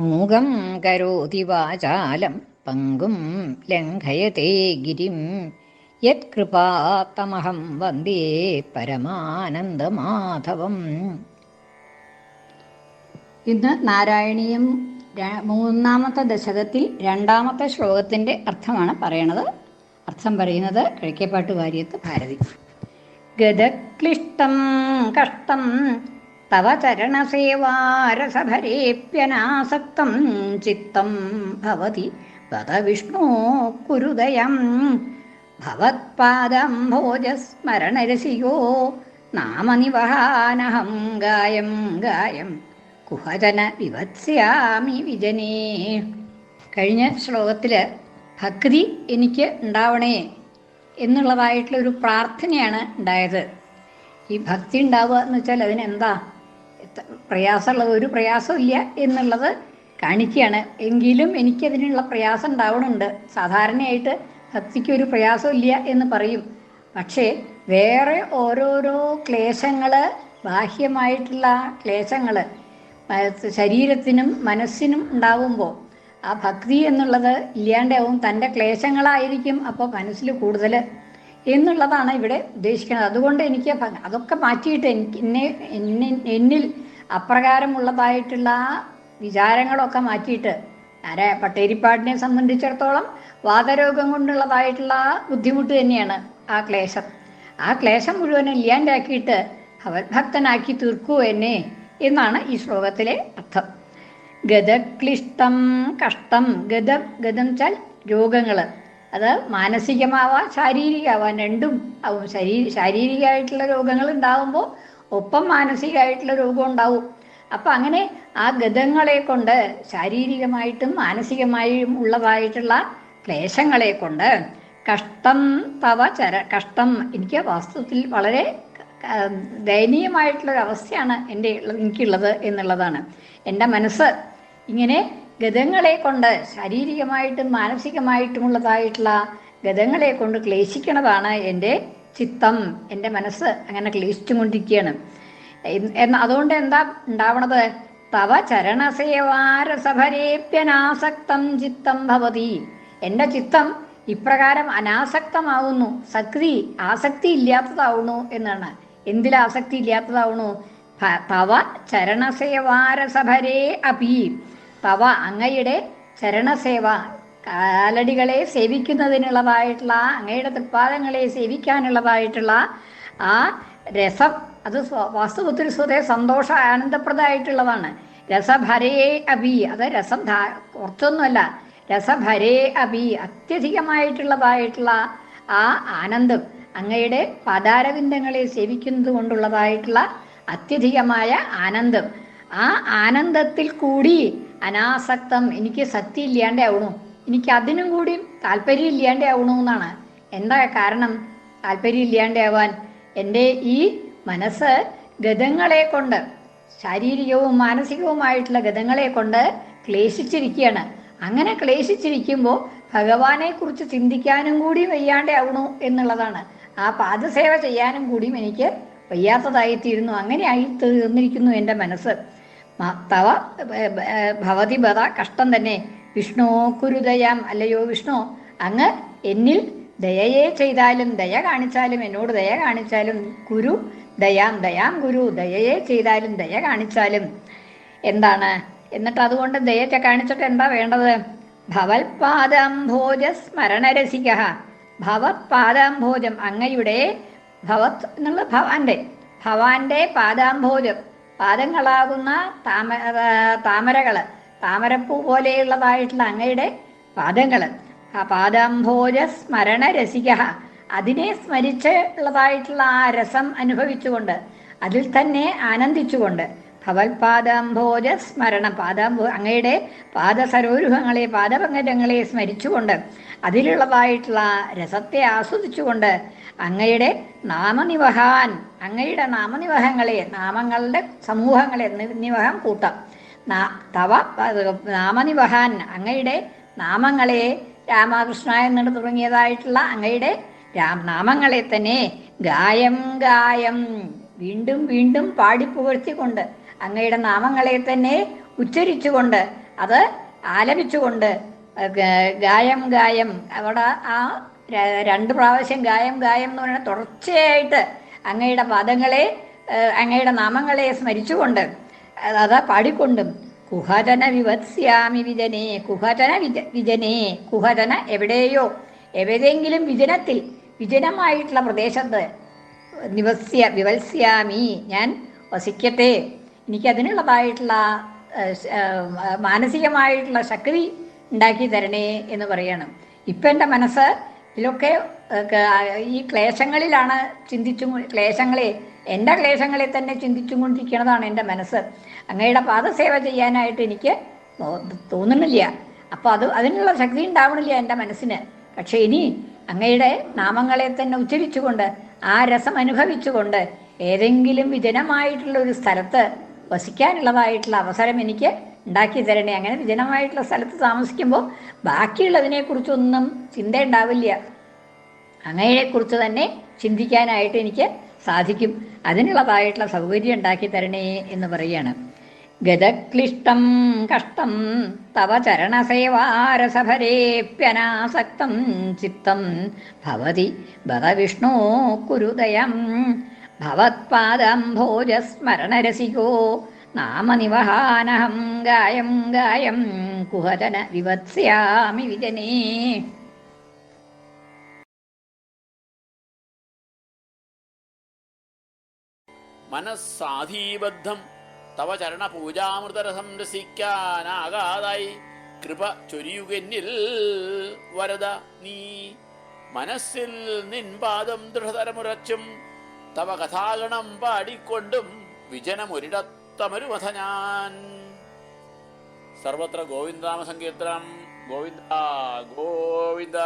മൂകം കരോതി വാചാലം പങ്കും ലംഘയത്തെ ഗിരിം. യത്കൃപാത്തമഹം വന്ദേ പരമാനന്ദമാധവം. ഇന്ന് നാരായണീയം മൂന്നാമത്തെ ദശകത്തിൽ രണ്ടാമത്തെ ശ്ലോകത്തിന്റെ അർത്ഥമാണ് പറയണത്. അർത്ഥം പറയുന്നത് കിഴക്കേപ്പാട്ട് വാര്യത്ത് ഭാരതി. ഗതക്ലിഷ്ടം കഷ്ടം തവ ചരണസേവാരസഭരേപ്യനാസക്തം ചിത്തം ഭവതി. വദ വിഷ്ണോ കുരുദയം. ഭവത്പാദംഭോജസ്മരണരസിയോ നാമനിവഹാനഹം ഗായം ഗായം. കുഹജന വിവത്സ്യാമി വിജനേ. കഴിഞ്ഞ ശ്ലോകത്തിൽ ഭക്തി എനിക്ക് ഉണ്ടാവണേ എന്നുള്ളതായിട്ടുള്ള ഒരു പ്രാർത്ഥനയാണ് ഉണ്ടായത്. ഈ ഭക്തി ഉണ്ടാവുക എന്ന് വെച്ചാൽ അതിനെന്താ പ്രയാസമുള്ളത് ഒരു പ്രയാസമില്ല എന്നുള്ളത് കാണിക്കുകയാണ്. എങ്കിലും എനിക്കതിനുള്ള പ്രയാസം ഉണ്ടാവണുണ്ട്. സാധാരണയായിട്ട് ഭക്തിക്ക് ഒരു പ്രയാസമില്ല എന്ന് പറയും. പക്ഷേ വേറെ ഓരോരോ ക്ലേശങ്ങൾ ബാഹ്യമായിട്ടുള്ള ക്ലേശങ്ങൾ ശരീരത്തിനും മനസ്സിനും ഉണ്ടാവുമ്പോൾ ആ ഭക്തി എന്നുള്ളത് ഇല്ലാണ്ടാവും. തന്റെ ക്ലേശങ്ങളായിരിക്കും അപ്പോൾ മനസ്സിൽ കൂടുതൽ എന്നുള്ളതാണ് ഇവിടെ ഉദ്ദേശിക്കുന്നത്. അതുകൊണ്ട് എനിക്ക് അതൊക്കെ മാറ്റിയിട്ട് എനിക്ക് എന്നെ എന്നെ എന്നിൽ അപ്രകാരമുള്ളതായിട്ടുള്ള ആ വിചാരങ്ങളൊക്കെ മാറ്റിയിട്ട് ആരെ പട്ടേരിപ്പാടിനെ സംബന്ധിച്ചിടത്തോളം വാതരോഗം കൊണ്ടുള്ളതായിട്ടുള്ള ആ ബുദ്ധിമുട്ട് തന്നെയാണ് ആ ക്ലേശം. ആ ക്ലേശം മുഴുവൻ ഇല്ലാണ്ടാക്കിയിട്ട് ഭക്തനാക്കി തീർക്കൂ എന്നെ എന്നാണ് ഈ ശ്ലോകത്തിലെ അർത്ഥം. ഗതക്ലിഷ്ടം കഷ്ടം. ഗതം ഗതം ചാൽ രോഗങ്ങൾ അത് മാനസികമാവാം ശാരീരികമാവാം രണ്ടും ആവും. ശരീ ശാരീരികമായിട്ടുള്ള രോഗങ്ങൾ ഉണ്ടാവുമ്പോൾ ഒപ്പം മാനസികമായിട്ടുള്ള രോഗം ഉണ്ടാവും. അപ്പം അങ്ങനെ ആ ഗതങ്ങളെ കൊണ്ട് ശാരീരികമായിട്ടും മാനസികമായും ഉള്ളതായിട്ടുള്ള ക്ലേശങ്ങളെ കൊണ്ട് കഷ്ടം തവ ചര കഷ്ടം എനിക്ക് വാസ്തവത്തിൽ വളരെ ദയനീയമായിട്ടുള്ളൊരവസ്ഥയാണ് എന്റെ എനിക്കുള്ളത് എന്നുള്ളതാണ്. എന്റെ മനസ്സ് ഇങ്ങനെ ഗതങ്ങളെ കൊണ്ട് ശാരീരികമായിട്ടും മാനസികമായിട്ടുമുള്ളതായിട്ടുള്ള ഗതങ്ങളെ കൊണ്ട് ക്ലേശിക്കണതാണ് എന്റെ ചിത്തം എന്റെ മനസ്സ് അങ്ങനെ ക്ലേശിച്ചു കൊണ്ടിരിക്കുകയാണ് എന്ന അതുകൊണ്ട് എന്താ ഉണ്ടാവണത്? തവ ചരണസേവാരസഭരേപ്യനാസക്തം ചിത്തം ഭവതി. എന്റെ ചിത്തം ഇപ്രകാരം അനാസക്തമാവുന്നു. സക്തി ആസക്തി ഇല്ലാത്തതാവുന്നു എന്നാണ്. എന്തിൽ ആസക്തി ഇല്ലാത്തതാവുന്നു? തവ ചരണസേവാരസഭരേ അപി. തവ അങ്ങയുടെ ചരണസേവ. കാലടികളെ സേവിക്കുന്നതിനുള്ളതായിട്ടുള്ള അങ്ങയുടെ തൃപ്പാദങ്ങളെ സേവിക്കാനുള്ളതായിട്ടുള്ള ആ രസം അത് വാസ്തവത്തിൽ സ്വതേ സന്തോഷ ആനന്ദപ്രദമായിട്ടുള്ളതാണ്. രസഭരേ അഭി അത് രസം ധാ കുറച്ചൊന്നുമല്ല രസഭരേ അഭി അത്യധികമായിട്ടുള്ളതായിട്ടുള്ള ആ ആനന്ദം അങ്ങയുടെ പാതാരവിന്ദങ്ങളെ സേവിക്കുന്നത് കൊണ്ടുള്ളതായിട്ടുള്ള അത്യധികമായ ആനന്ദം. ആ ആനന്ദത്തിൽ കൂടി അനാസക്തം എനിക്ക് സത്യം ഇല്ലാണ്ടേ ആവണു. എനിക്ക് അതിനും കൂടി താല്പര്യം ഇല്ലാണ്ടേ ആവണു എന്നാണ്. എന്താ കാരണം? താല്പര്യം ഇല്ലാണ്ടേ ആവാൻ എന്റെ ഈ മനസ്സ് ഗതങ്ങളെ കൊണ്ട് ശാരീരികവും മാനസികവുമായിട്ടുള്ള ഗതങ്ങളെ കൊണ്ട് ക്ലേശിച്ചിരിക്കുകയാണ്. അങ്ങനെ ക്ലേശിച്ചിരിക്കുമ്പോൾ ഭഗവാനെ കുറിച്ച് ചിന്തിക്കാനും കൂടി വയ്യാണ്ടേ ആവണു എന്നുള്ളതാണ്. ആ പാദസേവ ചെയ്യാനും കൂടിയും എനിക്ക് വയ്യാത്തതായി തീരുന്നു അങ്ങനെയായി തീർന്നിരിക്കുന്നു എന്റെ മനസ്സ്. തവ ഭവതി ബത കഷ്ടം തന്നെ. വിഷ്ണോ കുരുദയാം അല്ലയോ വിഷ്ണു? അങ്ങ് എന്നിൽ ദയയെ ചെയ്താലും ദയ കാണിച്ചാലും എന്നോട് ദയ കാണിച്ചാലും കുരു ദയാം ദയാം ഗുരു ദയയെ ചെയ്താലും ദയ കാണിച്ചാലും. എന്താണ്? എന്നിട്ട് അതുകൊണ്ട് ദയത്തെ കാണിച്ചിട്ട് എന്താ വേണ്ടത്? ഭവൽപാദാംഭോജ സ്മരണരസിക. ഭവത്പാദാംഭോജം അങ്ങയുടെ ഭവത് എന്നുള്ള ഭവാന്റെ ഭവാന്റെ പാദാംഭോജം പാദങ്ങളാകുന്ന താമ താമരകൾ. താമരപ്പൂ പോലെയുള്ളതായിട്ടുള്ള അങ്ങയുടെ പാദങ്ങൾ ആ പാദംഭോജ സ്മരണ രസിക. അതിനെ സ്മരിച്ച് ഉള്ളതായിട്ടുള്ള ആ രസം അനുഭവിച്ചുകൊണ്ട് അതിൽ തന്നെ ആനന്ദിച്ചുകൊണ്ട് ഭവൽപാദാംഭോജ സ്മരണ. പാദാംഭോ അങ്ങയുടെ പാദസരോരുഹങ്ങളെ പാദപങ്കജങ്ങളെ സ്മരിച്ചുകൊണ്ട് അതിലുള്ളതായിട്ടുള്ള രസത്തെ ആസ്വദിച്ചുകൊണ്ട് അങ്ങയുടെ നാമനിവഹാൻ അങ്ങയുടെ നാമനിവഹങ്ങളെ നാമങ്ങളുടെ സമൂഹങ്ങളെ നിവഹം കൂട്ടാം. തവ നാമനിവഹാൻ അങ്ങയുടെ നാമങ്ങളെ രാമകൃഷ്ണ എന്നിട്ട് തുടങ്ങിയതായിട്ടുള്ള അങ്ങയുടെ നാമങ്ങളെ തന്നെ ഗായം ഗായം വീണ്ടും വീണ്ടും പാടിപ്പുകഴ്ത്തിക്കൊണ്ട് അങ്ങയുടെ നാമങ്ങളെ തന്നെ ഉച്ചരിച്ചുകൊണ്ട് അത് ആലപിച്ചുകൊണ്ട് ഗായം ഗായം അവിടെ ആ രണ്ട് പ്രാവശ്യം ഗായം ഗായം എന്ന് പറയുന്നത് തുടർച്ചയായിട്ട് അങ്ങയുടെ പദങ്ങളെ അങ്ങയുടെ നാമങ്ങളെ സ്മരിച്ചുകൊണ്ട് അതാ പാടിക്കൊണ്ടും കുഹചന വിവത്സ്യാമി വിജനേ കുഹചന വിജ വിജനേ കുഹചന എവിടെയോ എവിടെയെങ്കിലും വിജനത്തിൽ വിജനമായിട്ടുള്ള പ്രദേശത്ത് നിവസ്യ വിവത്സ്യാമി ഞാൻ വസിക്കട്ടെ. എനിക്കതിനുള്ളതായിട്ടുള്ള മാനസികമായിട്ടുള്ള ശക്തി ഉണ്ടാക്കി തരണേ എന്ന് പറയണം. ഇപ്പം എന്റെ മനസ്സ് ഇതിലൊക്കെ ഈ ക്ലേശങ്ങളിലാണ് ചിന്തിച്ചു ക്ലേശങ്ങളെ എന്റെ ക്ലേശങ്ങളെ തന്നെ ചിന്തിച്ചും കൊണ്ടിരിക്കുന്നതാണ് എന്റെ മനസ്സ്. അങ്ങയുടെ പാദസേവ ചെയ്യാനായിട്ട് എനിക്ക് തോന്നുന്നില്ല. അപ്പോൾ അത് അതിനുള്ള ശക്തി ഉണ്ടാവണില്ല എന്റെ മനസ്സിന്. പക്ഷേ ഇനി അങ്ങയുടെ നാമങ്ങളെ തന്നെ ഉച്ചരിച്ചുകൊണ്ട് ആ രസം അനുഭവിച്ചുകൊണ്ട് ഏതെങ്കിലും വിജനമായിട്ടുള്ള ഒരു സ്ഥലത്ത് വസിക്കാനുള്ളതായിട്ടുള്ള അവസരം എനിക്ക് ഉണ്ടാക്കി തരണേ. അങ്ങനെ വിജനമായിട്ടുള്ള സ്ഥലത്ത് താമസിക്കുമ്പോൾ ബാക്കിയുള്ളതിനെക്കുറിച്ചൊന്നും ചിന്ത ഉണ്ടാവില്ല അങ്ങയെക്കുറിച്ച് തന്നെ ചിന്തിക്കാനായിട്ട് എനിക്ക് സാധിക്കും. അതിനുള്ളതായിട്ടുള്ള സൗകര്യം ഉണ്ടാക്കി തരണേ എന്ന് പറയുകയാണ്. ഗതക്ലിഷ്ടം കഷ്ടം തവ ചരണസേവാരസഭരേപ്യനാസക്തം ചിത്തം ഭവതി ബത വിഷ്ണോ കുരുദയം ഭവത്പാദംഭോജസ്മരണരസികോ നാമനിവഹാനഹം ഗായം ഗായം കുഹരന വിവത്സ്യാമി വിജനേ. മനസ്സാധീബദ്ധം തവ ചരണ പൂജാമൃതരസം രസിക്കാനാകാതായി. കൃപ ചൊരിയുകന്നിൽ വരദ നീ. മനസ്സിൽ നിൻപാദം ദൃഢതരമുറച്ചും തവ കഥാഗണം പാടിക്കൊണ്ടും വിജനമൊരിടത്തമരുമഥ ഞാൻ സർവത്ര ഗോവിന്ദാമ സങ്കീർത്തനം ഗോവിന്ദ ഗോവിന്ദ.